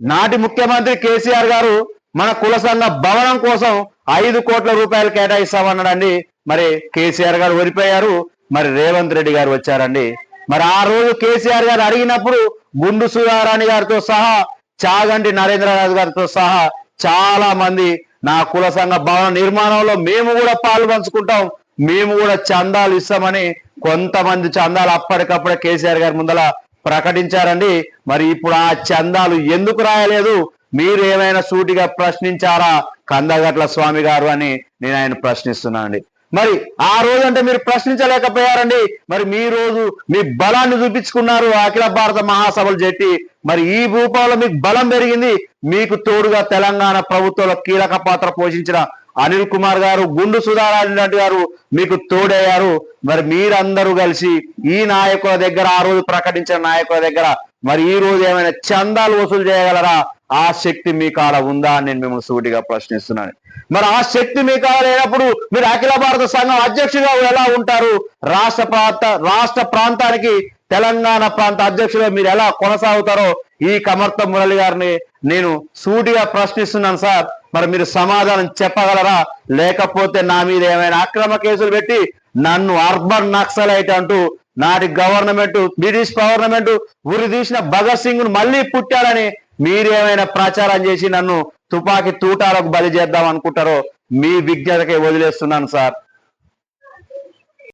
నాటి ముఖ్యమంత్రి కేసీఆర్ గారు మన కుల సంఘ భవనం కోసం ఐదు కోట్ల రూపాయలు కేటాయిస్తామన్నాడండి. మరి కేసీఆర్ గారు ఓడిపోయారు. మరి రేవంత్ రెడ్డి గారు వచ్చారండి. మరి ఆ రోజు కేసీఆర్ గారు అడిగినప్పుడు గుండు సుధారాణి గారితో సహా చాగంటి నరేంద్రనాథ్ గారితో సహా చాలా మంది నా కుల సంఘ భవన నిర్మాణంలో మేము కూడా పాలు పంచుకుంటాం. మేము కూడా చందాలు ఇస్తామని కొంతమంది చందాలు అప్పటికప్పుడే కేసీఆర్ గారి ముందల ప్రకటించారండి. మరి ఇప్పుడు ఆ చందాలు ఎందుకు రాయలేదు? మీరు ఏమైనా సూటిగా ప్రశ్నించారా? కందగట్ల స్వామి గారు అని నేను ఆయన ప్రశ్నిస్తున్నానండి. మరి ఆ రోజు అంటే మీరు ప్రశ్నించలేకపోయారండి. మరి మీ రోజు మీ బలాన్ని చూపించుకున్నారు అఖిల భారత మహాసభలు చెప్పి. మరి ఈ రూపంలో మీకు బలం పెరిగింది. మీకు తోడుగా తెలంగాణ ప్రభుత్వంలో కీలక పాత్ర పోషించిన అనిల్ కుమార్ గారు గుండు సుధారాజు గారు మీకు తోడయ్యారు. మరి మీరందరూ కలిసి ఈ నాయకుల దగ్గర ఆ రోజు ప్రకటించిన నాయకుల దగ్గర మరి ఈ రోజు ఏమైనా చందాలు వసూలు చేయగలరా? ఆ శక్తి మీ కాడ ఉందా అని నేను మిమ్మల్ని సూటిగా ప్రశ్నిస్తున్నాను. మరి ఆ శక్తి మీ కాడ లేనప్పుడు మీరు అఖిల భారత సంఘం అధ్యక్షుగా ఎలా ఉంటారు? రాష్ట్ర ప్రాంత రాష్ట్ర ప్రాంతానికి తెలంగాణ ప్రాంత అధ్యక్షులుగా మీరు ఎలా కొనసాగుతారో ఈ కమర్త మురళి గారిని నేను సూటిగా ప్రశ్నిస్తున్నాను సార్. మరి మీరు సమాధానం చెప్పగలరా? లేకపోతే నా మీద ఏమైనా అక్రమ కేసులు పెట్టి నన్ను అర్బన్ నక్సలైట్ అంటూ నాటి గవర్నమెంట్ బ్రిటిష్ గవర్నమెంట్ ఉరి తీసిన భగత్ సింగ్ను మళ్ళీ పుట్టాడని మీరేమైనా ప్రచారం చేసి నన్ను తుపాకీ తూటాలకు బలి చేద్దాం అనుకుంటారో మీ విజ్ఞతకే వదిలేస్తున్నాను సార్.